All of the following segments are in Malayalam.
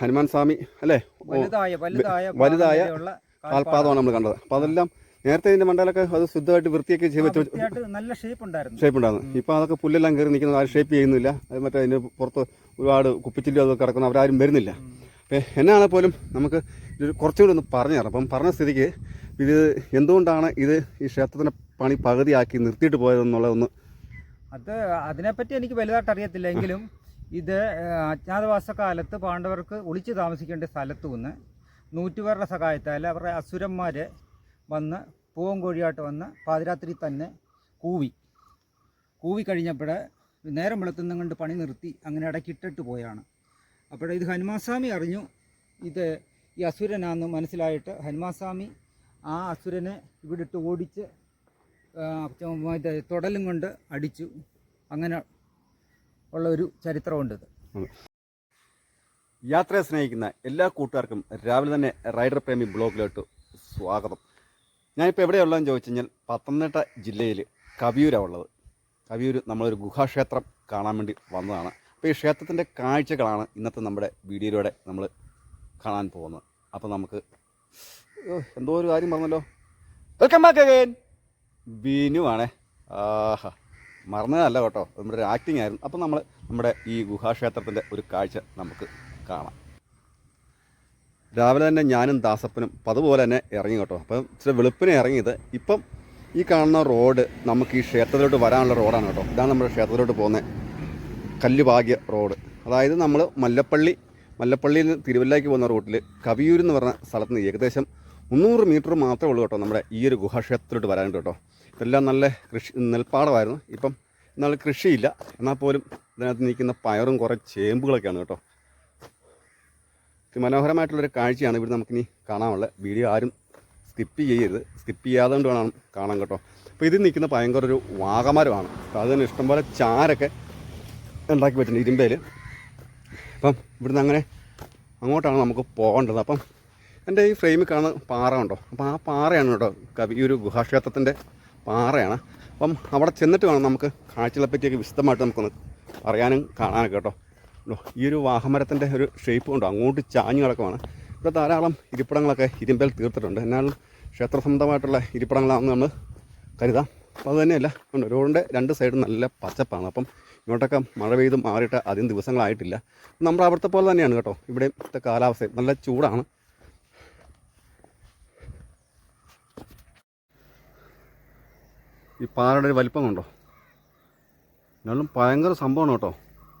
ഹനുമാൻ സ്വാമി അല്ലേ? വലുതായ കാൽപാദമാണ് നമ്മൾ കണ്ടത്. അപ്പോൾ അതെല്ലാം നേരത്തെ ഇതിന്റെ മണ്ഡലൊക്കെ അത് ശുദ്ധമായിട്ട് വൃത്തിയൊക്കെ ചെയ്ത് വെച്ച് നല്ല ഷേപ്പ് ഉണ്ടായിരുന്നു. ഷേപ്പ് ഉണ്ടായിരുന്നു. ഇപ്പോൾ അതൊക്കെ പുല്ലെല്ലാം കയറി നിൽക്കുന്നത് ആരും ഷേപ്പ് ചെയ്യുന്നില്ല. അത് മറ്റേ അതിന് പുറത്ത് ഒരുപാട് കുപ്പിച്ചില്ലും അതൊക്കെ കിടക്കുന്നു അവരാരും വരുന്നില്ല. അപ്പം എന്നാണ് പോലും നമുക്ക് ഇത് കുറച്ചുകൂടി ഒന്ന് പറഞ്ഞു തരാം അപ്പം പറഞ്ഞ സ്ഥിതിക്ക് ഇത് എന്തുകൊണ്ടാണ് ഇത് ഈ ക്ഷേത്രത്തിന്റെ പണി പകുതിയാക്കി നിർത്തിയിട്ട് പോയതെന്നുള്ളതൊന്ന് അത് അതിനെപ്പറ്റി എനിക്ക് വലുതായിട്ട് അറിയത്തില്ല. എങ്കിലും ഇത് ഏഹ്, അജ്ഞാതവാസ കാലത്ത് പാണ്ഡവർക്ക് ഒളിച്ചു താമസിക്കേണ്ട സ്ഥലത്തു നിന്ന് നൂറ്റുപേരുടെ സഹായത്താൽ അവരുടെ അസുരന്മാർ വന്ന് പൂവൻകോഴിയായിട്ട് വന്ന് പാതിരാത്രി തന്നെ കൂവി. കൂവി കഴിഞ്ഞപ്പോൾ നേരം വെളുത്തുന്ന കൊണ്ട് പണി നിർത്തി അങ്ങനെ ഇടയ്ക്കിട്ടിട്ട് പോയാണ്. അപ്പോൾ ഇത് ഹനുമാസ്വാമി അറിഞ്ഞു ഇത് ഈ അസുരനാണെന്ന് മനസ്സിലായിട്ട് ഹനുമാസ്വാമി ആ അസുരനെ ഇവിടിട്ട് ഓടിച്ച് ഇത് തുടലും കൊണ്ട് അടിച്ചു. അങ്ങനെ ഉള്ള ഒരു ചരിത്രമുണ്ട് യാത്രയെ സ്നേഹിക്കുന്ന എല്ലാ കൂട്ടുകാർക്കും രാവിലെ തന്നെ റൈഡർ പ്രേമി ബ്ലോഗിലോട്ട് സ്വാഗതം. ഞാനിപ്പോൾ എവിടെയുള്ളതെന്ന് ചോദിച്ചു കഴിഞ്ഞാൽ പത്തനംതിട്ട ജില്ലയിൽ കവിയൂരാണ് ഉള്ളത്. കവിയൂർ നമ്മളൊരു ഗുഹാക്ഷേത്രം കാണാൻ വേണ്ടി വന്നതാണ്. അപ്പോൾ ഈ ക്ഷേത്രത്തിന്റെ കാഴ്ചകളാണ് ഇന്നത്തെ നമ്മുടെ വീഡിയോയിലൂടെ നമ്മൾ കാണാൻ പോകുന്നത്. അപ്പോൾ നമുക്ക് എന്തോ ഒരു കാര്യം പറഞ്ഞല്ലോ. വെൽക്കം ബാക്ക് അഗൈൻ ബിനു ആണേ ആഹാ. മറന്നതല്ല കേട്ടോ. നമ്മുടെ ഒരു ആക്ടിങ് ആയിരുന്നു. അപ്പം നമ്മൾ നമ്മുടെ ഈ ഗുഹാക്ഷേത്രത്തിന്റെ ഒരു കാഴ്ച നമുക്ക് കാണാം. രാവിലെ തന്നെ ഞാനും ദാസപ്പനും അതുപോലെ തന്നെ ഇറങ്ങി കേട്ടോ. അപ്പം ഇച്ചിരി വെളുപ്പിനെ ഇറങ്ങിയത് ഇപ്പം ഈ കാണുന്ന റോഡ് നമുക്ക് ഈ ക്ഷേത്രത്തിലോട്ട് വരാനുള്ള റോഡാണ് കേട്ടോ. ഇതാണ് നമ്മുടെ ക്ഷേത്രത്തിലോട്ട് പോകുന്ന കല്ലുഭാഗ്യ റോഡ്. അതായത് നമ്മൾ മല്ലപ്പള്ളി മല്ലപ്പള്ളിയിൽ നിന്ന് തിരുവല്ലയ്ക്ക് പോകുന്ന റൂട്ടിൽ കവിയൂർ എന്ന് പറഞ്ഞ സ്ഥലത്ത് നിന്ന് ഏകദേശം മുന്നൂറ് മീറ്റർ മാത്രമേ ഉള്ളൂ കേട്ടോ നമ്മുടെ ഈ ഒരു ഗുഹാക്ഷേത്രത്തിലോട്ട് വരാനായിട്ട് കേട്ടോ. ഇതെല്ലാം നല്ല കൃഷി നെൽപ്പാടമായിരുന്നു. ഇപ്പം എന്നാൽ കൃഷിയില്ല. എന്നാൽ പോലും ഇതിനകത്ത് നിൽക്കുന്ന പയറും കുറേ ചേമ്പുകളൊക്കെയാണ് കേട്ടോ. മനോഹരമായിട്ടുള്ളൊരു കാഴ്ചയാണ് ഇവിടെ നമുക്കിനി കാണാനുള്ളത്. വീഡിയോ ആരും സ്കിപ്പ് ചെയ്യരുത്. സ്കിപ്പ് ചെയ്യാതെ കൊണ്ട് വേണം കാണാൻ കേട്ടോ. അപ്പോൾ ഇതിൽ നിൽക്കുന്ന ഭയങ്കര ഒരു വാഗമരമാണ്. അതിന് ഇഷ്ടംപോലെ ചാരൊക്കെ ഉണ്ടാക്കി വെച്ചിട്ടുണ്ട് ഇരുമ്പേൽ അപ്പം ഇവിടുന്ന് അങ്ങനെ അങ്ങോട്ടാണ് നമുക്ക് പോകേണ്ടത്. അപ്പം എന്റെ ഈ ഫ്രെയിമിൽ കാണുന്ന പാറ ഉണ്ടോ? അപ്പോൾ ആ പാറയാണ് കേട്ടോ കവി ഈ ഒരു ഗുഹാക്ഷേത്രത്തിന്റെ പാറയാണ്. അപ്പം അവിടെ ചെന്നിട്ട് വേണം നമുക്ക് കാഴ്ചകളെ പറ്റിയൊക്കെ വിശദമായിട്ട് നമുക്കൊന്ന് അറിയാനും കാണാനൊക്കെ കേട്ടോ. ഈ ഒരു വാഹമരത്തിന്റെ ഒരു ഷേപ്പ് ഉണ്ടോ? അങ്ങോട്ട് ചാഞ്ഞു കിടക്കുവാണ്. ഇവിടെ ധാരാളം ഇരിപ്പിടങ്ങളൊക്കെ ഇരുമ്പൽ തീർത്തിട്ടുണ്ട്. എന്നാലും ക്ഷേത്ര സംബന്ധമായിട്ടുള്ള ഇരിപ്പിടങ്ങളാണെന്ന് നമ്മൾ കരുതാം. അപ്പോൾ അത് തന്നെയല്ല. റോഡിന്റെ രണ്ട് സൈഡും നല്ല പച്ചപ്പാണ്. അപ്പം ഇങ്ങോട്ടൊക്കെ മഴ പെയ്ത് മാറിയിട്ട് അധികം ദിവസങ്ങളായിട്ടില്ല. നമ്മുടെ അവിടുത്തെ പോലെ തന്നെയാണ് കേട്ടോ. ഇവിടുത്തെ കാലാവസ്ഥ നല്ല ചൂടാണ്. ഈ പാറയുടെ ഒരു വലിപ്പം കണ്ടോ? എന്നാലും ഭയങ്കര സംഭവമാണ് കേട്ടോ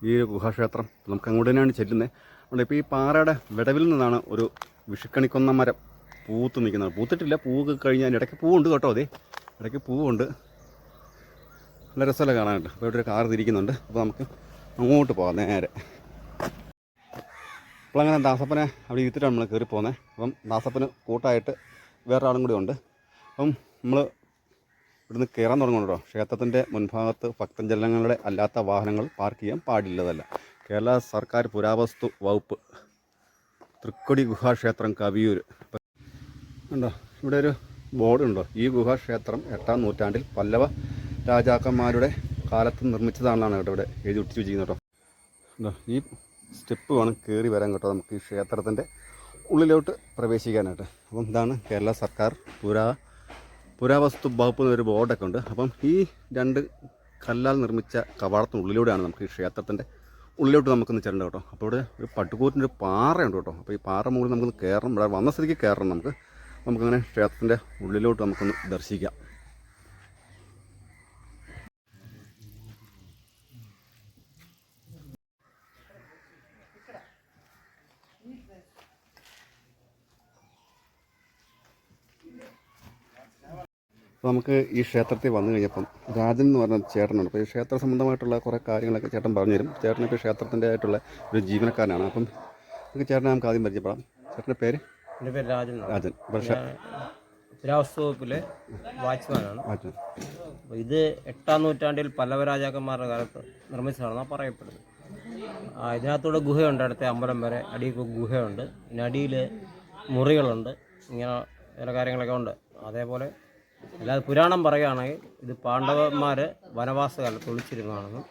ഈ ഗുഹാക്ഷേത്രം. നമുക്ക് അങ്ങോട്ട് തന്നെയാണ് ചെല്ലുന്നത് അതുകൊണ്ട് ഇപ്പോൾ ഈ പാറയുടെ വിടവിൽ നിന്നാണ് ഒരു വിഷുക്കണിക്കൊന്ന മരം പൂത്ത് നിൽക്കുന്നത്. പൂത്തിട്ടില്ല പൂവ് കഴിഞ്ഞാൽ ഇടയ്ക്ക് പൂവുണ്ട് കേട്ടോ അതെ. ഇടയ്ക്ക് പൂവുണ്ട്. നല്ല രസമല്ല കാണാനുണ്ട് അപ്പോൾ ഇവിടെ ഒരു കാർ തിരിക്കുന്നുണ്ട്. അപ്പോൾ നമുക്ക് അങ്ങോട്ട് പോകാം നേരെ. അപ്പോൾ അങ്ങനെ ദാസപ്പനെ അവിടെ ഇരുത്തിട്ടാണ് നമ്മൾ കയറി പോകുന്നത് അപ്പം ദാസപ്പന് കൂട്ടായിട്ട് വേറൊരാളും കൂടി ഉണ്ട്. അപ്പം നമ്മൾ ഇവിടുന്ന് കയറാൻ തുടങ്ങണോ ക്ഷേത്രത്തിന്റെ മുൻഭാഗത്ത് ഭക്തജനങ്ങളുടെ അല്ലാത്ത വാഹനങ്ങൾ പാർക്ക് ചെയ്യാൻ പാടില്ലതല്ല. കേരള സർക്കാർ പുരാവസ്തു വകുപ്പ് തൃക്കൊടി ഗുഹാക്ഷേത്രം കവിയൂർ. ഉണ്ടോ ഇവിടെ ഒരു ബോർഡ് ഉണ്ടോ? ഈ ഗുഹാക്ഷേത്രം എട്ടാം നൂറ്റാണ്ടിൽ പല്ലവ രാജാക്കന്മാരുടെ കാലത്ത് നിർമ്മിച്ചതാണെന്നാണ് കേട്ടോ ഇവിടെ എഴുതി ഒട്ടിച്ച് വെച്ചിരിക്കുന്നത് കേട്ടോ. ഉണ്ടോ ഈ സ്റ്റെപ്പ് വേണം കയറി വരാൻ കേട്ടോ നമുക്ക് ഈ ക്ഷേത്രത്തിന്റെ ഉള്ളിലോട്ട് പ്രവേശിക്കാനായിട്ട്. അപ്പം ഇതാണ് കേരള സർക്കാർ പുരാ പുരാവസ്തു വകുപ്പ് ഒരു ബോർഡൊക്കെ ഉണ്ട് അപ്പം ഈ രണ്ട് കല്ലാൽ നിർമ്മിച്ച കവാടത്തിനുള്ളിലൂടെയാണ് നമുക്ക് ഈ ക്ഷേത്രത്തിന്റെ ഉള്ളിലോട്ട് നമുക്കൊന്ന് ചെല്ലണ്ട കേട്ടോ. അപ്പോൾ ഇവിടെ ഒരു പട്ടുകൂറ്റിന്റെ ഒരു പാറയുണ്ട് കേട്ടോ. അപ്പോൾ ഈ പാറ മുകളിൽ നമുക്ക് കയറണം. ഇവിടെ വന്ന സ്ഥിതിക്ക് കയറണം നമുക്ക്. നമുക്കങ്ങനെ ക്ഷേത്രത്തിന്റെ ഉള്ളിലോട്ട് നമുക്കൊന്ന് ദർശിക്കാം. അപ്പോൾ നമുക്ക് ഈ ക്ഷേത്രത്തിൽ വന്നു കഴിഞ്ഞപ്പം രാജൻ എന്ന് പറഞ്ഞ ചേട്ടനുണ്ട്. അപ്പോൾ ഈ ക്ഷേത്ര സംബന്ധമായിട്ടുള്ള കുറേ കാര്യങ്ങളൊക്കെ ചേട്ടൻ പറഞ്ഞു തരും. ഇപ്പോൾ ക്ഷേത്രത്തിന്റെ ആയിട്ടുള്ള ഒരു ജീവനക്കാരനാണ്. അപ്പം നമുക്ക് ചേട്ടനെ നമുക്ക് ആദ്യം പരിചയപ്പെടാം. ചേട്ടന്റെ പേര്? എന്റെ പേര് രാജൻ. രാജൻ. പുരാവസ്തു വകുപ്പിലെ വാച്ച്മാനാണ്. അപ്പോൾ ഇത് എട്ടാം നൂറ്റാണ്ടിൽ പല്ലവ രാജാക്കന്മാരുടെ കാലത്ത് നിർമ്മിച്ചതാണെന്നാണ് പറയപ്പെടുന്നത്. ഇതിനകത്തൂടെ ഗുഹയുണ്ട്. അടുത്ത അമ്പലം വരെ അടിയിൽ ഗുഹയുണ്ട്. പിന്നെ അടിയിൽ മുറികളുണ്ട്. ഇങ്ങനെ ചില കാര്യങ്ങളൊക്കെ ഉണ്ട്. അതേപോലെ അല്ലാതെ പുരാണം പറയുകയാണെങ്കിൽ ഇത് പാണ്ഡവന്മാർ വനവാസകാലത്ത് ഒളിച്ചിരുന്നതാണെന്നും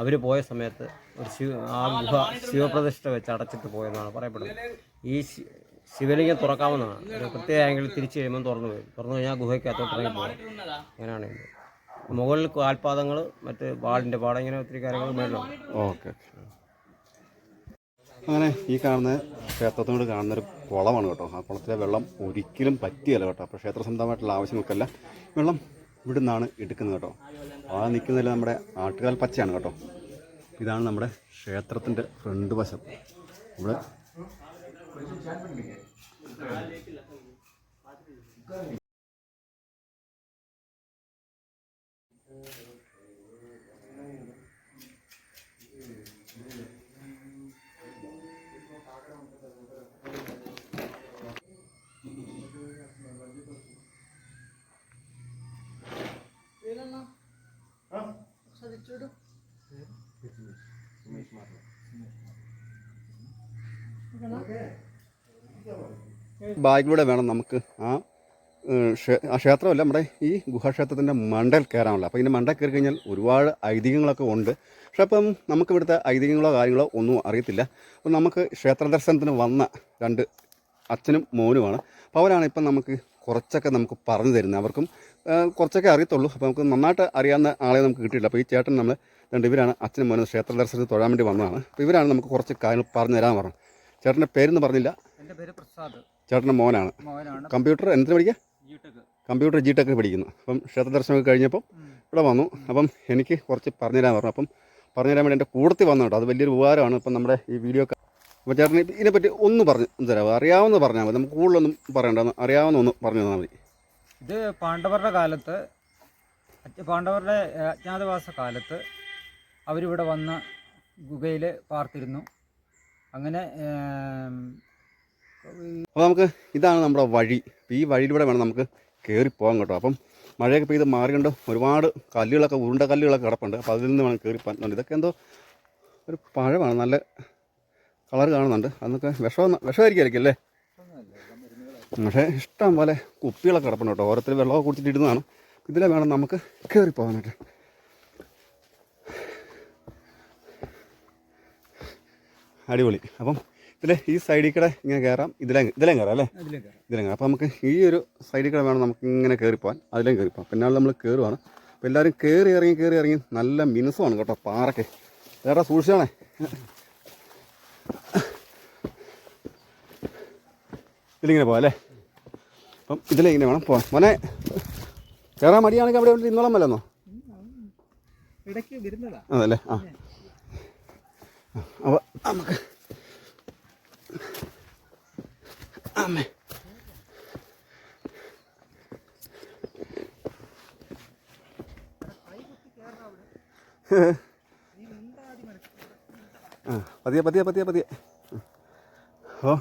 അവർ പോയ സമയത്ത് ഒരു ശിവ ആ ഗുഹ ശിവപ്രതിഷ്ഠ വെച്ച് അടച്ചിട്ട് പോയെന്നാണ് പറയപ്പെടുന്നത്. ഈ ശിവലിംഗം തുറക്കാവുന്നതാണ്. ഒരു പ്രത്യേക ആംഗിളിൽ തിരിച്ചു കഴിയുമ്പോൾ തുറന്നു പോയി. തുറന്നു കഴിഞ്ഞാൽ ഗുഹയ്ക്കകത്തോട്ട് ഇറങ്ങി പോകും അങ്ങനെയാണ് മുകളിൽ കാൽപാദങ്ങൾ മറ്റ് വാളിന്റെ പാടം ഇങ്ങനെ ഒത്തിരി കാര്യങ്ങൾ മേളിലാണ് ഓക്കെ. അങ്ങനെ ഈ കാണുന്ന ക്ഷേത്രത്തിനോട് കാണുന്ന ഒരു കുളമാണ് കേട്ടോ. ആ കുളത്തിലെ വെള്ളം ഒരിക്കലും പറ്റിയല്ല കേട്ടോ. അപ്പോൾ ക്ഷേത്ര സംബന്ധമായിട്ടുള്ള ആവശ്യങ്ങൾക്കല്ല വെള്ളം ഇവിടെ നിന്നാണ് എടുക്കുന്നത് കേട്ടോ. ആ നിൽക്കുന്നതിൽ നമ്മുടെ ആട്ടുകാൽ പച്ചയാണ് കേട്ടോ. ഇതാണ് നമ്മുടെ ക്ഷേത്രത്തിന്റെ ഫ്രണ്ട് വശം. ഇവിടെ ബാഗിലൂടെ വേണം നമുക്ക് ആ ക്ഷേത്രമല്ല നമ്മുടെ ഈ ഗുഹാക്ഷേത്രത്തിന്റെ മണ്ടയിൽ കയറാനുള്ള. അപ്പോൾ ഇതിന്റെ മണ്ടയിൽ കയറി കഴിഞ്ഞാൽ ഒരുപാട് ഐതിഹ്യങ്ങളൊക്കെ ഉണ്ട്. പക്ഷേ അപ്പം നമുക്ക് ഇവിടുത്തെ ഐതിഹ്യങ്ങളോ കാര്യങ്ങളോ ഒന്നും അറിയത്തില്ല. അപ്പം നമുക്ക് ക്ഷേത്ര ദർശനത്തിന് വന്ന രണ്ട് അച്ഛനും മോനുമാണ്. അപ്പോൾ അവരാണ് ഇപ്പം നമുക്ക് കുറച്ചൊക്കെ നമുക്ക് പറഞ്ഞു തരുന്നത്. അവർക്കും കുറച്ചൊക്കെ അറിയത്തുള്ളൂ. അപ്പോൾ നമുക്ക് നന്നായിട്ട് അറിയാവുന്ന ആളെ നമുക്ക് കിട്ടിയില്ല അപ്പോൾ ഈ ചേട്ടൻ നമ്മൾ രണ്ട് ഇവരാണ് അച്ഛനും മോനും ക്ഷേത്ര ദർശനത്തിന് തൊഴാൻ വേണ്ടി വന്നതാണ്. അപ്പോൾ ഇവരാണ് നമുക്ക് കുറച്ച് കാര്യങ്ങൾ പറഞ്ഞു തരാൻ പറഞ്ഞു. ചേട്ടന്റെ പേരെന്ന് പറഞ്ഞില്ല. എന്റെ പേര് പ്രസാദ്. ചേട്ടന്റെ മോനാണ്. കമ്പ്യൂട്ടർ എന്തിനു പഠിക്കുക? കമ്പ്യൂട്ടർ ജി ടെക് പഠിക്കുന്നു. അപ്പം ക്ഷേത്ര ദർശനമൊക്കെ കഴിഞ്ഞപ്പം ഇവിടെ വന്നു. അപ്പം എനിക്ക് കുറച്ച് പറഞ്ഞുതരാൻ പറഞ്ഞു. അപ്പം പറഞ്ഞുതരാൻ വേണ്ടി എന്റെ കൂടത്തിൽ വന്നു കേട്ടോ. അത് വലിയൊരു ഉപകാരമാണ് ഇപ്പം നമ്മുടെ ഈ വീഡിയോ അപ്പോൾ ചേട്ടന് ഇതിനെപ്പറ്റി ഒന്ന് പറഞ്ഞു തരാമോ? അറിയാവുന്ന പറഞ്ഞാൽ മതി. നമുക്ക് കൂടുതലൊന്നും പറയണ്ട. അറിയാവുന്ന ഒന്ന് പറഞ്ഞു തന്നാൽ മതി. ഇത് പാണ്ഡവരുടെ കാലത്ത് പാണ്ഡവരുടെ അജ്ഞാതവാസ കാലത്ത് അവരിവിടെ വന്ന് ഗുഹയിൽ പാർത്തിരുന്നു. അങ്ങനെ അപ്പോൾ നമുക്ക് ഇതാണ് നമ്മുടെ വഴി. ഈ വഴിയിലൂടെ വേണം നമുക്ക് കയറി പോകാൻ കേട്ടോ. അപ്പം മഴയൊക്കെ പെയ്ത് മാറിയുണ്ട് ഒരുപാട് കല്ലുകളൊക്കെ ഉരുണ്ട കല്ലുകളൊക്കെ കിടപ്പുണ്ട്. അപ്പോൾ അതിൽ നിന്ന് വേണം കയറി പോകാൻ ഇതൊക്കെ എന്തോ ഒരു പഴമാണ്. നല്ല കളർ കാണുന്നുണ്ട്. അതൊക്കെ വിഷം വിഷമായിരിക്കും അല്ലേ? പക്ഷേ ഇഷ്ടം പോലെ കുപ്പികളൊക്കെ കിടപ്പുണ്ട് കേട്ടോ. ഓരോരുത്തർ വെള്ളമൊക്കെ കുടിച്ചിട്ട് ഇടുന്നതാണ്. ഇതിലെ വേണം നമുക്ക് കയറി പോകാനായിട്ട് അടിപൊളി. അപ്പം ഇതിലെ ഈ സൈഡിൽ കൂടെ ഇങ്ങനെ കയറാം ഇതിലെ ഇതിലേം കയറാം അല്ലേ? ഇതിലേം കയറാം അപ്പോൾ നമുക്ക് ഈ ഒരു സൈഡിൽ കൂടെ വേണം നമുക്ക് ഇങ്ങനെ കയറി പോകാൻ അതിലേം കയറി പോകാം പിന്നെ നമ്മൾ കയറുവാണ് അപ്പോൾ എല്ലാവരും കയറി ഇറങ്ങി കയറി ഇറങ്ങി നല്ല മിനുസമാണ് കേട്ടോ പാറയ്ക്ക് വേറെ സൂക്ഷിച്ചാണേ ഇതിലിങ്ങനെ പോവാം അല്ലേ? അപ്പം ഇതിലെ ഇങ്ങനെ വേണം പോവാം മോനെ കയറാൻ മടിയാണെങ്കിൽ അവിടെ ഇന്നോളം വല്ലെന്നോ അതല്ലേ ആ. അപ്പോൾ നമുക്ക്. അമ്മേ. ആ പതിയെ പതിയെ പതിയെ പതിയെ. ഓ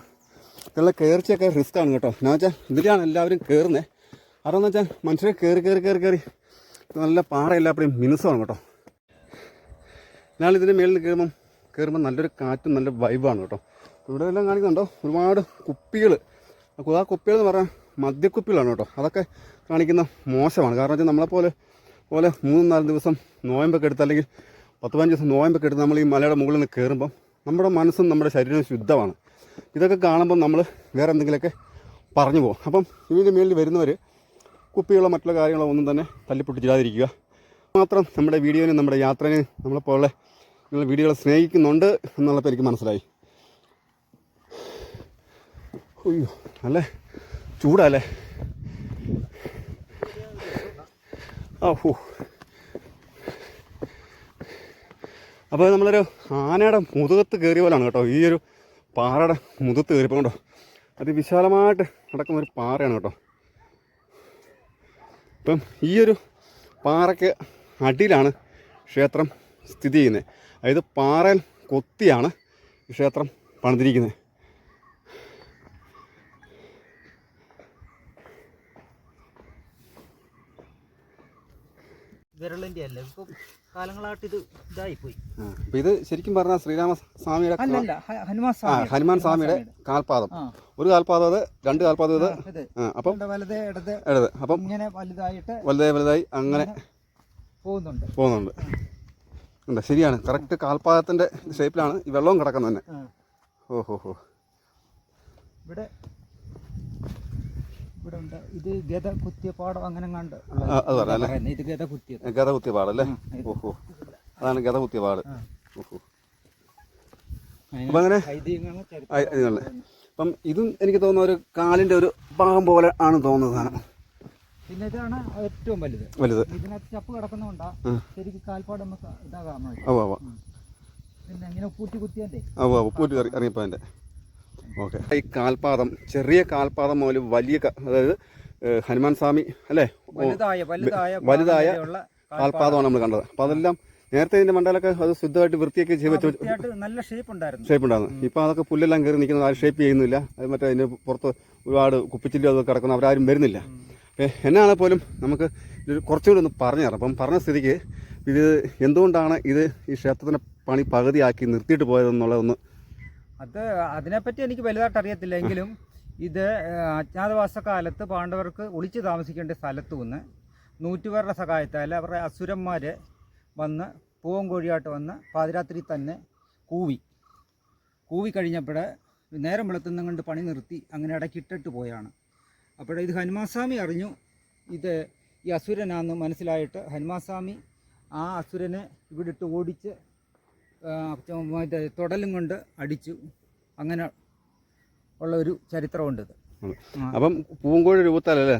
ഇതുള്ള കയറിച്ചൊക്കെ റിസ്ക് ആണ് കേട്ടോ. എന്നാ വെച്ചാൽ ഇതിലാണ് എല്ലാവരും കയറുന്നത് അതെന്ന് വെച്ചാൽ മനുഷ്യരെ കയറി കയറി കയറി കയറി നല്ല പാറ എല്ലാപ്പോഴും മിനുസമാണ് കേട്ടോ. ഞാൻ ഇതിന്റെ മേളിൽ കയറുമ്പം കയറുമ്പോൾ നല്ലൊരു കാറ്റും നല്ല വൈബാണ് കേട്ടോ. ഇവിടെ എല്ലാം കാണിക്കുന്നുണ്ടോ? ഒരുപാട് കുപ്പികൾ ആ കുപ്പികൾ എന്ന് പറഞ്ഞാൽ മദ്യക്കുപ്പികളാണ് കേട്ടോ. അതൊക്കെ കാണിക്കുന്ന മോശമാണ്. കാരണം വെച്ചാൽ നമ്മളെപ്പോലെ പോലെ മൂന്ന് നാല് ദിവസം നോയമ്പൊക്കെ എടുത്ത് അല്ലെങ്കിൽ പത്ത് പതിനഞ്ച് ദിവസം നോയമ്പൊക്കെ എടുത്ത് നമ്മൾ ഈ മലയുടെ മുകളിൽ നിന്ന് കയറുമ്പം നമ്മുടെ മനസ്സും നമ്മുടെ ശരീരവും ശുദ്ധമാണ്. ഇതൊക്കെ കാണുമ്പോൾ നമ്മൾ വേറെ എന്തെങ്കിലുമൊക്കെ പറഞ്ഞു പോകും. അപ്പം ഇതിന്റെ മേളിൽ വരുന്നവർ കുപ്പികളോ മറ്റുള്ള കാര്യങ്ങളോ ഒന്നും തന്നെ തല്ലിപ്പൊട്ടിച്ചിടാതിരിക്കുക മാത്രം നമ്മുടെ വീഡിയോനും നമ്മുടെ യാത്രയും നമ്മളെപ്പോലെ നിങ്ങൾ വീഡിയോകളെ സ്നേഹിക്കുന്നുണ്ട് എന്നുള്ളപ്പോൾ എനിക്ക് മനസ്സിലായി. അയ്യോ നല്ല ചൂടല്ലേ? ആ ഹോ. അപ്പോൾ നമ്മളൊരു ആനയുടെ മുതുകത്ത് കയറിയ പോലാണ് കേട്ടോ. ഈ ഒരു പാറയുടെ മുതുകത്ത് കയറിയപ്പോൾ കേട്ടോ അതിവിശാലമായിട്ട് നടക്കുന്ന ഒരു പാറയാണ് കേട്ടോ. ഇപ്പം ഈ ഒരു പാറയ്ക്ക് അടിയിലാണ് ക്ഷേത്രം സ്ഥിതി ചെയ്യുന്നത്. അതായത് പാറയിൽ കൊത്തിയാണ് ഈ ക്ഷേത്രം പണിതിരിക്കുന്നത്. വിരളിന്റെ അല്ല? ഇപ്പം കാലങ്ങളായിട്ട് ഇത് പോയി. അപ്പം ഇത് ശരിക്കും പറഞ്ഞാൽ ശ്രീരാമ സ്വാമിയുടെ ഹനുമാൻ സ്വാമി ഹനുമാൻ സ്വാമിയുടെ കാൽപാദം. ഒരു കാൽപാദം അത് രണ്ട് കാൽപാദം ഇത് ആ അപ്പം വലത് ഇടത് ഇടത്. അപ്പം ഇങ്ങനെ വലുതായിട്ട് വലുതായി വലുതായി അങ്ങനെ പോകുന്നുണ്ട്. പോകുന്നുണ്ട്. ഉണ്ട് ശരിയാണ്. കറക്റ്റ് കാൽപാദത്തിന്റെ ഷേപ്പിലാണ് ഈ വെള്ളവും കിടക്കുന്നത് തന്നെ. ഓഹോ ഹോ ഇവിടെ ഇവിടെ ഉണ്ട്. ഇത് ഗത കുത്തിയ പാടം അങ്ങനെ കണ്ട് അത് പറയാം? ഇത് ഗത കുത്തിയത് ഗത പാടം അല്ലേ ഓഹോ അതാണ് ഗത കുത്തിയ പാട് ഓഹോ അപ്പം അങ്ങനെ ഐതിഹ്യങ്ങളും അപ്പം ഇതും എനിക്ക് തോന്നുന്ന ഒരു കാലിന്റെ ഒരു ഭാഗം പോലെ ആണ് തോന്നുന്നത് സാധനം. പിന്നെ ഇതാണ് ഏറ്റവും വലുത്. വലുത്. ഇതിനകത്ത് ചപ്പ് കിടക്കുന്നതുകൊണ്ടാ ശരിക്കും കാൽപ്പാട് നമുക്ക് ഇതാകാൻ വേണ്ടി ഓ ഓ പിന്നെ ഇങ്ങനെ കുത്തിയല്ലേ ഓക്കെ. ഈ കാൽപാദം ചെറിയ കാൽപാദം മുതൽ വലിയ അതായത് ഹനുമാൻ സ്വാമി അല്ലേ? വലുതായ കാൽപാദമാണ് നമ്മൾ കണ്ടത്. അപ്പോൾ അതെല്ലാം നേരത്തെ ഇതിന്റെ മണ്ടലൊക്കെ അത് ശുദ്ധമായിട്ട് വൃത്തിയൊക്കെ ചെയ്ത് നല്ല ഷേപ്പ് ഉണ്ടായിരുന്നു. ഷേപ്പ് ഉണ്ടായിരുന്നു. ഇപ്പൊ അതൊക്കെ പുല്ലെല്ലാം കയറി നിൽക്കുന്നത് ആരും ഷേപ്പ് ചെയ്യുന്നില്ല. അത് മറ്റേ അതിന് പുറത്ത് ഒരുപാട് കുപ്പിച്ചില്ലോ അതൊക്കെ കിടക്കുന്ന അവരാരും വരുന്നില്ല. എന്നാണ് പോലും നമുക്ക് ഇത് കുറച്ചുകൂടി ഒന്ന് പറഞ്ഞു തരാം. അപ്പം പറഞ്ഞ സ്ഥിതിക്ക് ഇത് എന്തുകൊണ്ടാണ് ഇത് ഈ ക്ഷേത്രത്തിന്റെ പണി പകുതിയാക്കി നിർത്തിയിട്ട് പോയതെന്നുള്ളതൊന്ന് അത് അതിനെപ്പറ്റി എനിക്ക് വലുതായിട്ട് അറിയത്തില്ല. എങ്കിലും ഇത് അജ്ഞാതവാസ കാലത്ത് പാണ്ഡവർക്ക് ഒളിച്ചു താമസിക്കേണ്ട സ്ഥലത്തു നിന്ന് നൂറ്റുപേരുടെ സഹായത്താൽ അവരുടെ അസുരന്മാർ വന്ന് പൂവൻകോഴിയായിട്ട് വന്ന് പാതിരാത്രി തന്നെ കൂവി. കൂവി കഴിഞ്ഞപ്പോൾ നേരം വെളുത്തുന്നങ്ങണ്ട് പണി നിർത്തി അങ്ങനെ ഇടയ്ക്ക് ഇട്ടിട്ട് പോയാണ്. അപ്പോൾ ഇത് ഹനുമാസ്വാമി അറിഞ്ഞു. ഇത് ഈ അസുരനാന്ന് മനസ്സിലായിട്ട് ഹനുമാസ്വാമി ആ അസുരനെ ഇവിടെ ഇട്ട് ഓടിച്ച് തൊടലും തുടലും കൊണ്ട് അടിച്ചു. അങ്ങനെ ഉള്ള ഒരു ചരിത്രമുണ്ട് അപ്പം പൂങ്കോഴി രൂപത്താലല്ലേ?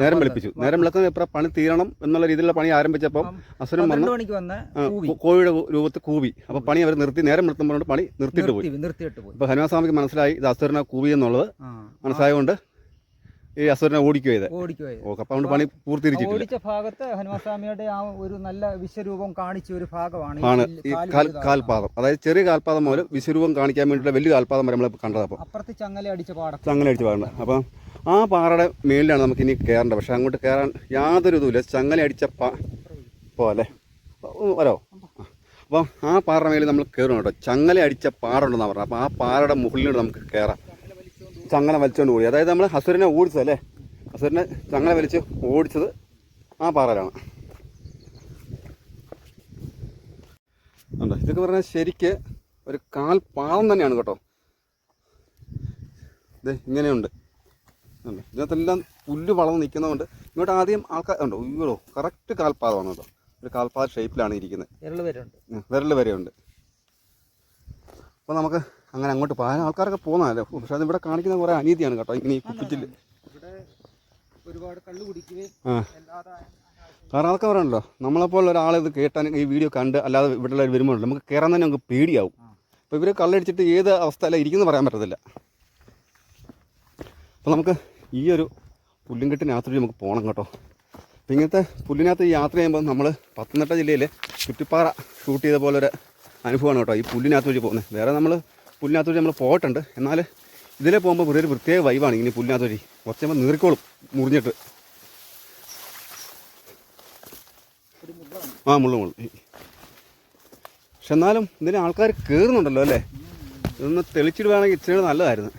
നേരം വെളുപ്പിച്ചു. നേരം വെളുക്കുന്ന ഇപ്പം പണി തീരണം എന്നുള്ള രീതിയിലുള്ള പണി ആരംഭിച്ചപ്പം അസുരൻ വന്ന് കോഴിയുടെ രൂപത്തിൽ കൂവി. അപ്പം പണി അവർ നിർത്തി നേരം വെളുത്തുമ്പോൾ പണി നിർത്തിയിട്ട് പോയി. നിർത്തി നിർത്തിയിട്ട് പോയി. അപ്പോൾ ഹനുമാസ്വാമിക്ക് മനസ്സിലായി ഇത് അസുരനെ കൂവി എന്നുള്ളത്. മനസ്സിലായതുകൊണ്ട് ഈ അസുരനെ ഓടിക്കുകയത് ഓടിക്കുപോയി ഓക്കെ അപ്പം പണി പൂർത്തീകരിച്ചിട്ടില്ല. ഓടിച്ച ഭാഗത്ത് ഹനുമാസ്വാമിയുടെ ആ ഒരു നല്ല വിശ്വരൂപം കാണിച്ച ഒരു ഭാഗമാണ് ഈ ആണ്. കാൽ. കാൽപാദം. അതായത് ചെറിയ കാൽപാദം മുതൽ വിശ്വരൂപം കാണിക്കാൻ വേണ്ടിയിട്ടുള്ള വലിയ കാൽപാദം വരെ നമ്മൾ കണ്ടത് അപ്പോൾ അപ്പുറത്ത് ചങ്ങല അടിച്ച പാടം. ചങ്ങല അടിച്ച പാടുന്നത് അപ്പം ആ പാറയുടെ മേളിലാണ് നമുക്ക് ഇനി കയറേണ്ടത് പക്ഷെ അങ്ങോട്ട് കയറാൻ യാതൊരു ഇതുമില്ല. ചങ്ങല അടിച്ച പാ പോലെ വരോ. അപ്പം ആ പാറയുടെ മേളിൽ നമ്മൾ കയറണം കേട്ടോ. ചങ്ങല അടിച്ച പാറുണ്ടെന്നാണ് പറഞ്ഞത്. അപ്പോൾ ആ പാറയുടെ മുകളിലൂടെ നമുക്ക് കയറാം ചങ്ങല വലിച്ചുകൊണ്ട് ഓടി. അതായത് നമ്മൾ ഹസുരനെ ഓടിച്ചത് അല്ലേ ഹസുരനെ ചങ്ങല വലിച്ച് ഓടിച്ചത് ആ പാറയിലാണ്. ഉണ്ടോ ഇതൊക്കെ പറഞ്ഞാൽ ശരിക്ക് ഒരു കാൽ പാളം തന്നെയാണ് കേട്ടോ. ഇത് ഇങ്ങനെയുണ്ട്. ഉണ്ട് ഇതിനകത്തെല്ലാം പുല്ല് വളർന്ന് നിൽക്കുന്നതുകൊണ്ട് ഇങ്ങോട്ട് ആദ്യം ആൾക്കാർ ഉണ്ടോ ഇങ്ങോട്ടോ കറക്റ്റ് കാൽപാദമാണ് കേട്ടോ. ഒരു കാൽപാദ ഷേപ്പിലാണ് ഇരിക്കുന്നത്. പേരുണ്ട് വിരൽ വരെയുണ്ട്. അപ്പോൾ നമുക്ക് അങ്ങനെ അങ്ങോട്ട് പോകാൻ ആൾക്കാരൊക്കെ പോകുന്നതല്ലേ? പക്ഷെ അതിവിടെ കാണിക്കുന്ന കുറേ അനീതിയാണ് കേട്ടോ ഇങ്ങനെ ഈ കുപ്പിച്ചിൽ ഇവിടെ ഒരുപാട് കള്ളു കുടിക്കുകയും കാരണം അതൊക്കെ പറയണല്ലോ നമ്മളെപ്പോലെ ഒരാൾ ഇത് കേട്ടാൻ ഈ വീഡിയോ കണ്ട് അല്ലാതെ ഇവിടെ വരുമ്പോൾ നമുക്ക് കയറാൻ തന്നെ നമുക്ക് പേടിയാവും. അപ്പോൾ ഇവർ കള്ളടിച്ചിട്ട് ഏത് അവസ്ഥയിലാണ് ഇരിക്കുന്നു പറയാൻ പറ്റത്തില്ല. അപ്പോൾ നമുക്ക് ഈ ഒരു പുല്ലുംകെട്ടിനകത്തൂടി നമുക്ക് പോകണം കേട്ടോ. അപ്പോൾ ഇങ്ങനത്തെ പുല്ലിനകത്ത് യാത്ര ചെയ്യുമ്പോൾ നമ്മൾ പത്തനംതിട്ട ജില്ലയിൽ ചുറ്റിപ്പാറ ഷൂട്ട് ചെയ്ത പോലെ ഒരു അനുഭവമാണ് കേട്ടോ ഈ പുല്ലിനകത്ത് വഴി പോകുന്നത്. വേറെ നമ്മൾ പുല്ലിനകത്ത് വഴി നമ്മൾ പോയിട്ടുണ്ട് എന്നാൽ ഇതിലെ പോകുമ്പോൾ ഒരു പ്രത്യേക വൈവാണ് ഇങ്ങനെ പുല്ലിനകത്ത് വഴി കുറച്ച് നമ്മൾ നീറിക്കോളും മുറിഞ്ഞിട്ട്. ആ മുള്ളു മുള്ളു. പക്ഷെ എന്നാലും ഇതിന് ആൾക്കാർ കയറുന്നുണ്ടല്ലോ അല്ലേ? ഇതൊന്ന് തെളിച്ചിടുവാണെങ്കിൽ ഇച്ചിരി നല്ലതായിരുന്നു.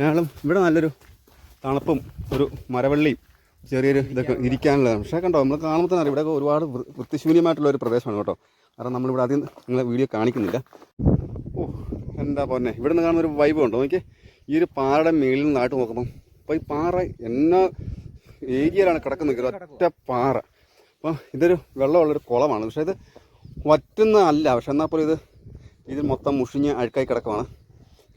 ഞാളും ഇവിടെ നല്ലൊരു തണുപ്പും ഒരു മരവള്ളിയും ചെറിയൊരു ഇതൊക്കെ ഇരിക്കാനുള്ള പക്ഷേ കണ്ടോ നമ്മൾ കാണുമ്പോൾ തന്നെ ഇവിടെ ഒരുപാട് വൃത്തിശൂന്യമായിട്ടുള്ള ഒരു പ്രദേശമാണ് കേട്ടോ. കാരണം നമ്മളിവിടെ ആദ്യം നിങ്ങളെ വീഡിയോ കാണിക്കുന്നില്ല. ഓ എന്താ പോന്നെ. ഇവിടെ നിന്ന് കാണുന്ന ഒരു വൈബ് ഉണ്ടോ? നോക്കി ഈ ഒരു പാറയുടെ മേളിൽ നിന്നായിട്ട് നോക്കുമ്പം അപ്പോൾ ഈ പാറ എന്നാ ഏരിയയിലാണ് കിടക്കുന്നത്. ഒറ്റ പാറ. അപ്പോൾ ഇതൊരു വെള്ളമുള്ളൊരു കുളമാണ്. പക്ഷേ ഇത് വറ്റുന്ന അല്ല പക്ഷെ എന്നാൽ പോലും ഇത് ഇതിൽ മൊത്തം മുഷിഞ്ഞ് അഴുക്കായി കിടക്കുവാണ്.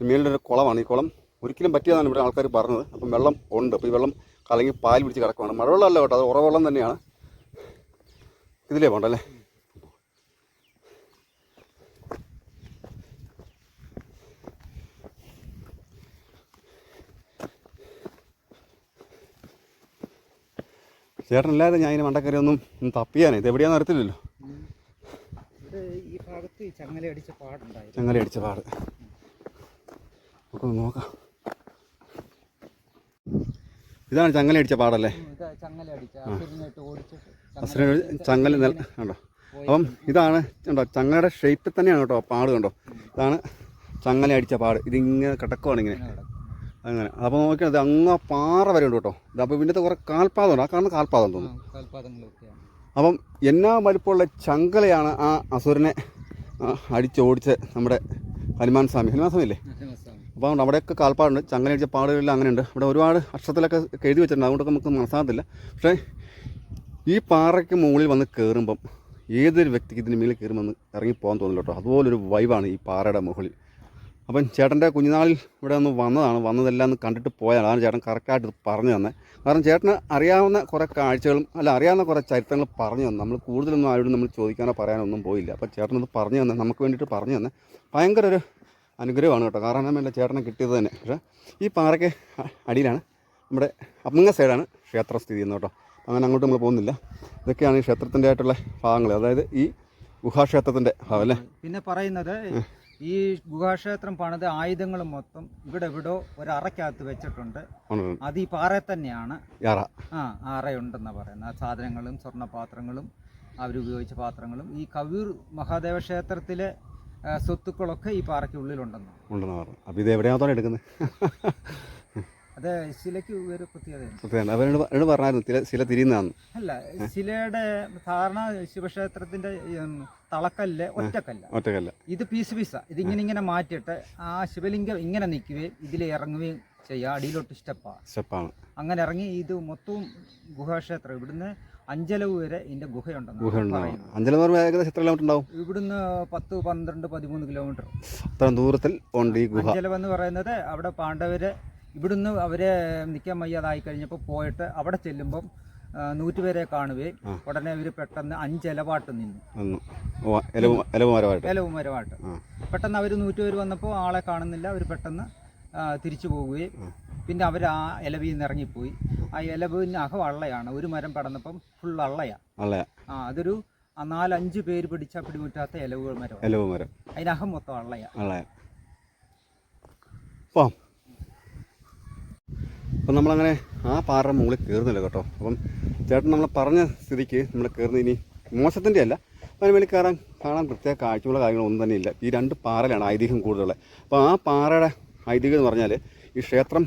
മേളിലൊരു കുളമാണ്. ഈ കുളം ഒരിക്കലും പറ്റിയതാണ് ഇവിടെ ആൾക്കാർ പറഞ്ഞത്. അപ്പം വെള്ളം ഉണ്ട്. അപ്പോൾ ഈ വെള്ളം കലങ്ങി പാൽ പിടിച്ച് കിടക്കുവാണ്. മഴവെള്ളമല്ല കേട്ടോ അത് ഉറവെള്ളം തന്നെയാണ്. ഇതിലേ പോണ്ടല്ലേ? ചേട്ടനല്ലാതെ ഞാൻ ഇതിന് മണ്ടക്കറി ഒന്നും തപ്പിയാനേ ഇത് എവിടെയാണെന്ന് അറിയത്തില്ലല്ലോ. ഇവിടെ ഈ ഭാഗത്ത് ഈ ചങ്ങല അടിച്ച പാടുണ്ടായിരുന്നു പാട്. നമുക്ക് നോക്കാം. ഇതാണ് ചങ്ങല അടിച്ച പാടല്ലേ ചങ്ങല കണ്ടോ? അപ്പം ഇതാണ് കണ്ടോ ചങ്ങലയുടെ ഷേപ്പിൽ തന്നെയാണ് കേട്ടോ പാട് കണ്ടോ? ഇതാണ് ചങ്ങല അടിച്ച പാട്. ഇതിങ്ങനെ കിടക്കുവാണ് ഇങ്ങനെ. അങ്ങനെ. അപ്പോൾ നോക്കിയാൽ അത് അങ്ങ് പാറ വരെ ഉണ്ട് കേട്ടോ. ഇത് അപ്പോൾ ഇതിന്റെ കുറേ കാൽപാദമുണ്ട് ആ കാരണം കാൽപാദം തോന്നുന്നു. അപ്പം എന്നാ വലിപ്പമുള്ള ചങ്കലയാണ് ആ അസുരനെ അടിച്ചോടിച്ച് നമ്മുടെ ഹനുമാൻ സ്വാമി. ഹനുമാൻ സ്വാമി അല്ലേ അപ്പോൾ നമ്മുടെയൊക്കെ കാൽപ്പാടുണ്ട്. ചങ്ങനടിച്ച പാടുകളെല്ലാം അങ്ങനെയുണ്ട്. ഇവിടെ ഒരുപാട് അക്ഷരത്തിലൊക്കെ എഴുതി വെച്ചിട്ടുണ്ട്. അതുകൊണ്ടൊക്കെ നമുക്ക് മനസ്സിലാകത്തില്ല. പക്ഷേ ഈ പാറയ്ക്ക് മുകളിൽ വന്ന് കയറുമ്പം ഏതൊരു വ്യക്തിക്ക് ഇതിന് മേളിൽ കയറുമെന്ന് ഇറങ്ങി പോകാൻ തോന്നില്ല കേട്ടോ. അതുപോലൊരു വൈബാണ് ഈ പാറയുടെ മുകളിൽ. അപ്പം ചേട്ടന്റെ കുഞ്ഞുനാളിൽ ഇവിടെ ഒന്ന് വന്നതാണ്. വന്നതെല്ലാം ഒന്ന് കണ്ടിട്ട് പോയാണ് അതാണ് ചേട്ടൻ കറക്റ്റായിട്ട് പറഞ്ഞു തന്നെ. കാരണം ചേട്ടന് അറിയാവുന്ന കുറേ കാഴ്ചകളും അല്ല അറിയാവുന്ന കുറേ ചരിത്രങ്ങൾ പറഞ്ഞു തന്നെ. നമ്മൾ കൂടുതലൊന്നും ആരോടും നമ്മൾ ചോദിക്കാനോ പറയാനോ ഒന്നും പോയില്ല. അപ്പോൾ ചേട്ടനത് പറഞ്ഞു തന്നെ. നമുക്ക് വേണ്ടിയിട്ട് പറഞ്ഞു തന്നെ. ഭയങ്കര ഒരു അനുഗ്രഹമാണ് കേട്ടോ. കാരണം എന്റെ ചേട്ടനെ കിട്ടിയത് തന്നെ. പക്ഷേ ഈ പാറയ്ക്ക് അടിയിലാണ്. നമ്മുടെ അമ്മങ്ങ സൈഡാണ് ക്ഷേത്രം സ്ഥിതി ചെയ്യുന്നത് കേട്ടോ. അങ്ങനെ അങ്ങോട്ട് നമ്മൾ പോകുന്നില്ല. ഇതൊക്കെയാണ് ഈ ക്ഷേത്രത്തിന്റെ ആയിട്ടുള്ള ഭാഗങ്ങൾ. അതായത് ഈ ഗുഹാക്ഷേത്രത്തിന്റെ ഭാഗം അല്ലേ? പിന്നെ പറയുന്നത് ഈ ഗുഹാക്ഷേത്രം പണിത് ആയുധങ്ങൾ മൊത്തം ഇവിടെ എവിടോ ഒരു അറയ്ക്കകത്ത് വെച്ചിട്ടുണ്ട് അത് ഈ പാറ തന്നെയാണ്. ആ അറയുണ്ടെന്ന് പറയുന്നത്. ആ സാധനങ്ങളും സ്വർണപാത്രങ്ങളും അവരുപയോഗിച്ച പാത്രങ്ങളും. ഈ കവീർ മഹാദേവ ക്ഷേത്രത്തിലെ സ്വത്തുക്കളൊക്കെ ഈ പാറയ്ക്കുള്ളിലുണ്ടെന്നാണ് ഉണ്ടെന്ന് പറഞ്ഞു. അപ്പോൾ ഇത് എവിടെയാണോ എടുക്കുന്നത്? അത് ശിലയ്ക്ക് ഒരു പ്രത്യേകതയുണ്ട് എന്നോട് പറഞ്ഞായിരുന്നു ചില ചില തിരിയുന്നതാണ് അല്ല ശിലയുടെ സാധാരണ ശിവക്ഷേത്രത്തിന്റെ ഉം, തളക്കല്ല് ഒറ്റക്കല്ല. ഒറ്റക്കല്ല. ഇത് പീസ് പീസാ. ഇതിങ്ങനെ ഇങ്ങനെ മാറ്റിയിട്ട് ആ ശിവലിംഗം ഇങ്ങനെ നിൽക്കുകയും ഇതിൽ ഇറങ്ങുകയും ചെയ്യുക. അടിയിലോട്ട് സ്റ്റെപ്പാണ് സ്റ്റെപ്പാണ്. അങ്ങനെ ഇറങ്ങി ഇത് മൊത്തവും ഗുഹാക്ഷേത്രം. ഇവിടുന്ന് അഞ്ചലവ് വരെ ഇതിന്റെ ഗുഹയുണ്ടെന്ന് ഗുഹ ഉണ്ടാവും പറയുന്നത് അഞ്ചലെന്ന് പറയുമ്പോൾ ഏകദേശം എത്ര കിലോമീറ്റർ ഉണ്ടാവും? ഇവിടുന്ന് പത്ത് പന്ത്രണ്ട് പതിമൂന്ന് കിലോമീറ്റർ. അത്ര ദൂരത്തിൽ ഉണ്ട് ഈ ഗുഹ. അഞ്ചലവ് എന്ന് പറയുന്നത് അവിടെ പാണ്ഡവര് ഇവിടുന്ന് അവരെ നിൽക്കാൻ വയ്യാതായി കഴിഞ്ഞപ്പോൾ പോയിട്ട് അവിടെ ചെല്ലുമ്പം ആ, നൂറ്റുപേരെ കാണുകയും. ഉടനെ ഇവർ പെട്ടെന്ന് അഞ്ചലവാട്ട് നിന്നു. വന്നു ഓ എലവ് എലവ് മരമായിട്ട് ഏലവുമരമായിട്ട് ആ. പെട്ടെന്ന് അവർ നൂറ്റുപേർ വന്നപ്പോൾ ആളെ കാണുന്നില്ല. അവർ പെട്ടെന്ന് തിരിച്ചു പോവുകയും പിന്നെ അവർ ആ ഇലവിൽ നിന്ന് ഇറങ്ങിപ്പോയി. ആ ഇലവിന് അകം അള്ളയാണ് ഒരു മരം പടന്നപ്പം ഫുൾ അള്ളയാ. ആ അതൊരു നാലഞ്ച് പേര് പിടിച്ച പിടിമുറ്റാത്ത ഇലവുകൾ മരം. ഇലവ് മരം. അതിനകം മൊത്തം അള്ളയാ. പോം അപ്പം നമ്മളങ്ങനെ ആ പാറയുടെ മുകളിൽ കയറുന്നില്ല കേട്ടോ. അപ്പം ചേട്ടൻ നമ്മൾ പറഞ്ഞ സ്ഥിതിക്ക് നമ്മൾ കയറുന്ന ഇനി മോശത്തിന്റെ അല്ല. അതിന് വേണ്ടി കയറാൻ കാണാൻ പ്രത്യേക കാഴ്ചയുള്ള കാര്യങ്ങളൊന്നും തന്നെ ഇല്ല ഈ രണ്ട് പാറയിലാണ് ഐതിഹ്യം കൂടുതലുള്ളത്. അപ്പോൾ ആ പാറയുടെ ഐതിഹ്യം എന്ന് പറഞ്ഞാൽ ഈ ക്ഷേത്രം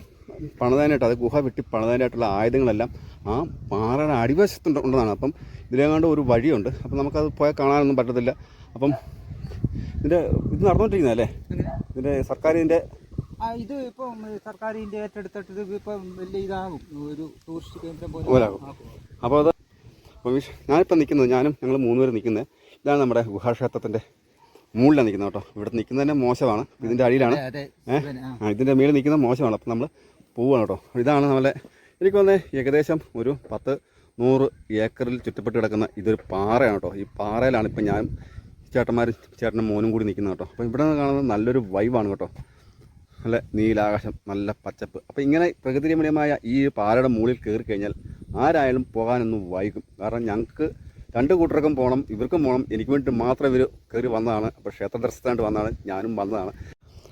പണിതാനായിട്ട് അത് ഗുഹ വെട്ടി പണിതാനായിട്ടുള്ള ആയുധങ്ങളെല്ലാം ആ പാറയുടെ അടിവശത്തുണ്ട് ഉണ്ടെന്നാണ്. അപ്പം ഇതിലേങ്ങാണ്ട് ഒരു വഴിയുണ്ട്. അപ്പം നമുക്കത് പോയാൽ കാണാനൊന്നും പറ്റത്തില്ല. അപ്പം ഇതിന്റെ ഇത് നടന്നുകൊണ്ടിരിക്കുന്നതല്ലേ ഇതിന്റെ സർക്കാർ ഇതിന്റെ ആ ഇത് ഇപ്പം സർക്കാർ ഇതിന്റെ ഏറ്റെടുത്തിട്ട് ഇത് ഇപ്പം വലിയ ഇതാകും. ഒരു ടൂറിസ്റ്റ് കേന്ദ്രം പോലെ. അപ്പോൾ അത് ഞാനിപ്പോൾ നിൽക്കുന്നത് ഞാനും ഞങ്ങൾ മൂന്നുപേർ നിൽക്കുന്നത് ഇതാണ് നമ്മുടെ ഗുഹാക്ഷേത്രത്തിന്റെ മുകളിലാണ് നിൽക്കുന്നത് കേട്ടോ. ഇവിടെ നിൽക്കുന്നത് തന്നെ മോശമാണ്. ഇതിന്റെ അടിയിലാണ്. ഏഹ് ഇതിന്റെ മേളിൽ നിൽക്കുന്നത് മോശമാണ്. അപ്പം നമ്മൾ പോവുകയാണ് കേട്ടോ. ഇതാണ് നമ്മളെ എനിക്ക് വന്ന് ഏകദേശം ഒരു പത്ത് നൂറ് ഏക്കറിൽ ചുറ്റപ്പെട്ട് കിടക്കുന്ന ഇതൊരു പാറയാണ് കേട്ടോ. ഈ പാറയിലാണ് ഇപ്പം ഞാൻ ചേട്ടന്മാരും ചേട്ടനും മോനും കൂടി നിൽക്കുന്നത് കേട്ടോ. അപ്പോൾ ഇവിടെ നിന്ന് കാണുന്നത് നല്ലൊരു വൈബാണ് കേട്ടോ. നല്ല നീലാകാശം നല്ല പച്ചപ്പ്. അപ്പോൾ ഇങ്ങനെ പ്രകൃതിരമണീയമായ ഈ പാറയുടെ മുകളിൽ കയറി കഴിഞ്ഞാൽ ആരായാലും പോകാനൊന്നും വൈകും. കാരണം ഞങ്ങൾക്ക് രണ്ട് കൂട്ടർക്കും പോകണം ഇവർക്കും പോകണം എനിക്ക് വേണ്ടി മാത്രം ഇവർ കയറി വന്നതാണ്. അപ്പോൾ ക്ഷേത്ര ദർശനത്തിനായിട്ട് വന്നതാണ്. ഞാനും വന്നതാണ്.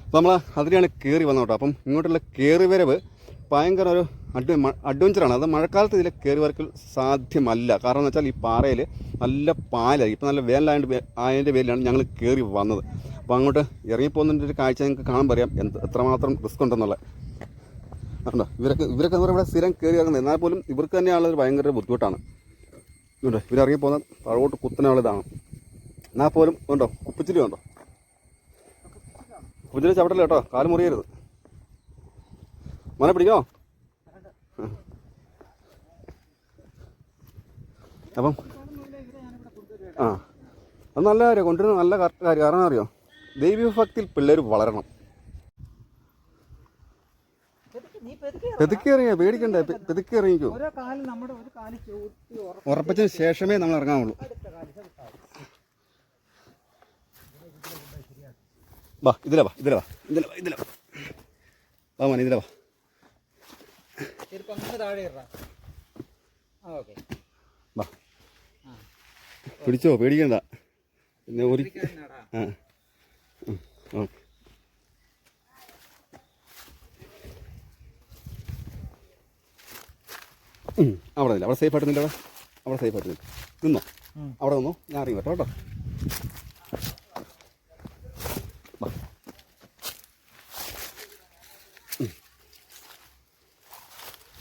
അപ്പോൾ നമ്മൾ അതിലാണ് കയറി വന്നത് കേട്ടോ. അപ്പം ഇങ്ങോട്ടുള്ള കയറി വരവ് ഭയങ്കര ഒരു അഡ്വ അഡ്വഞ്ചറാണ്. അത് മഴക്കാലത്ത് ഇതിലെ കയറി വരക്കൽ സാധ്യമല്ല. കാരണം എന്ന് വെച്ചാൽ ഈ പാറയിൽ നല്ല പാലായി. ഇപ്പം നല്ല വേനലായതിന്റെ പേ- ആയതിന്റെ പേരിലാണ് ഞങ്ങൾ കയറി വന്നത്. അപ്പോൾ അങ്ങോട്ട് ഇറങ്ങിപ്പോകുന്നതിന്റെ ഒരു കാഴ്ച നിങ്ങൾക്ക് കാണാൻ പറയാം. എന്ത് എത്രമാത്രം റിസ്ക് ഉണ്ടെന്നുള്ളത്. കണ്ടോ? ഇവരൊക്കെ ഇവരൊക്കെ ഇവിടെ സ്ഥിരം കയറി ഇറങ്ങുന്നത്. എന്നാൽ പോലും ഇവർക്ക് തന്നെയുള്ള ഒരു ഭയങ്കര ബുദ്ധിമുട്ടാണ്. ഇതുണ്ടോ? ഇവരിറങ്ങി പോകുന്ന താഴോട്ട് കുത്തനാളിതാണ് എന്നാൽ പോലും ഉണ്ടോ? കുപ്പിച്ചിരി ഉണ്ടോ? കുപ്പിച്ചിരി ചവിട്ടല്ല കേട്ടോ? കാൽ മുറിയരുത്. മോനെ പിടിക്കോ അപ്പം ആ. അത് നല്ല കാര്യം. കൊണ്ടുവരുന്ന നല്ല കറക്റ്റ് കാര്യം. കാരണം അറിയോ? ദൈവഭക്തിയിൽ പിള്ളേർ വളരണം. പെതുക്കെ പെതുക്കി ഇറങ്ങിയ? പേടിക്കണ്ടേ. പെതുക്കി ഇറങ്ങിക്കോ. ഉറപ്പിച്ചതിന് ശേഷമേ നമ്മൾ ഇറങ്ങാവുള്ളൂ. വാ ഇതിലെ വാ ഇതിലെ വാ ഇതിലെ വാ ഇതിലെ വാ. വാ മോനെ ഇതിലെ വാ. പിടിച്ചോ പേടിക്കണ്ട. പിന്നെ ഒരു ആ ഓക്കെ അവിടെ നില്ല അവിടെ സേഫ് ആയിട്ട് നില്ല അവിടെ. അവിടെ സേഫ് ആയിട്ട് നില്ല. നിന്നോ? അവിടെ നിന്നോ? ഞാൻ അറിയും കേട്ടോ കേട്ടോ.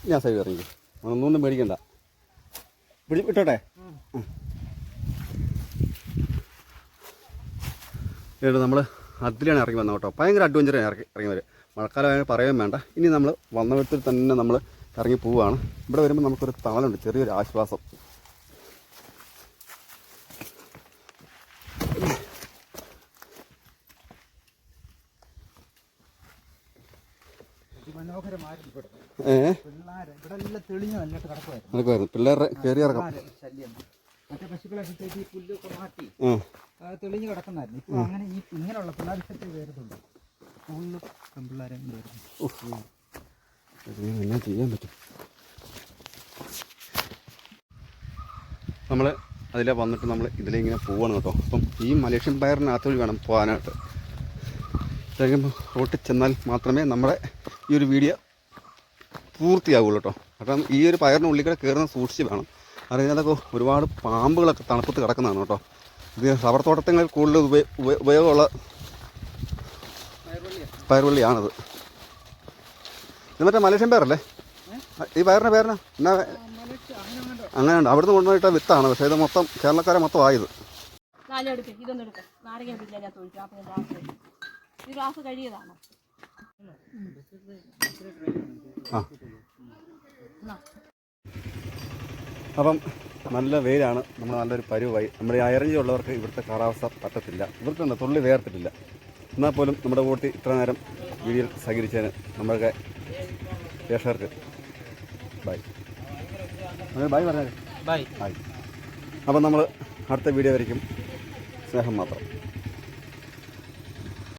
ഞാൻ സൈഡ് ഇറങ്ങി. ഒന്നും മേടിക്കണ്ട പിടി വിട്ടോട്ടെ? എന്നിട്ട് നമ്മൾ അതിലാണ് ഇറങ്ങി വന്നത് കേട്ടോ. ഭയങ്കര അഡ്വഞ്ചറാണ് ഇറങ്ങി ഇറങ്ങി വരും മഴക്കാലമായാലും പറയാൻ വേണ്ട. ഇനി നമ്മൾ വന്ന വിധത്തിൽ തന്നെ നമ്മൾ ഇറങ്ങി പോവുകയാണ് ഇവിടെ വരുമ്പോൾ നമുക്കൊരു തണലുണ്ട് ചെറിയൊരു ആശ്വാസം. നിനക്ക് പിള്ളേരുടെ കയറി ഇറക്കാം മറ്റേ പശുക്കളൊക്കെ പുല്ലൊക്കെ മാറ്റി തെളിഞ്ഞ് കിടക്കുന്നായിരുന്നു. ഇപ്പൊ അങ്ങനെ ഈ ഇങ്ങനെയുള്ള പിള്ളേർ വരുന്നുണ്ട് സ്കൂളിൽ പെൺപിള്ളേരെ വരുന്നു എന്നാ ചെയ്യാൻ പറ്റും? നമ്മൾ അതിലെ വന്നിട്ട് നമ്മൾ ഇതിലെ ഇങ്ങനെ പോവാണ് കേട്ടോ. അപ്പം ഈ മലേഷ്യൻ പയറിനകത്ത് വഴി വേണം പോകാനായിട്ട് ശരിക്കും റോട്ടിൽ ചെന്നാൽ മാത്രമേ നമ്മുടെ ഈ ഒരു വീഡിയോ പൂർത്തിയാവുള്ളൂ കേട്ടോ. അപ്പം ഈ ഒരു പയറിന് ഉള്ളിൽ കയറുന്ന സൂക്ഷിച്ച് വേണം. അറിയാതൊക്കെ ഒരുപാട് പാമ്പുകളൊക്കെ തണുപ്പത്ത് കിടക്കുന്നതാണ് കേട്ടോ. ഇത് റബ്ബർ തോട്ടത്തിൽ കൂടുതൽ ഉപയോ- ഉപയോ- ഉപയോഗമുള്ള പയറുവള്ളിയാണത് ഇത് മറ്റേ മലേഷ്യൻ പേരല്ലേ ഈ പയറിന്റെ പേരനാ എന്നാ? അങ്ങനെ ഉണ്ട് അവിടുന്ന് കൊണ്ടുപോയിട്ട വിത്താണ്. പക്ഷേ ഇത് മൊത്തം കേരളക്കാരെ മൊത്തം ആയത്. അപ്പം നല്ല വെയിലാണ്. നമ്മൾ നല്ലൊരു പരുവായി. നമ്മുടെ ഈ അയറഞ്ചുള്ളവർക്ക് ഇവിടുത്തെ കാലാവസ്ഥ പറ്റത്തില്ല. ഇവിടുത്തെ തന്നെ തുള്ളി വേർത്തിട്ടില്ല. എന്നാൽ പോലും നമ്മുടെ കൂട്ടി ഇത്ര നേരം വീഡിയോയിൽ സഹകരിച്ചതിന് നമ്മൾക്ക് പ്രേക്ഷകർക്ക് ബൈ ബൈ പറഞ്ഞാൽ ബൈ ബൈ അപ്പം നമ്മൾ അടുത്ത വീഡിയോ വരയ്ക്കും സ്നേഹം മാത്രം.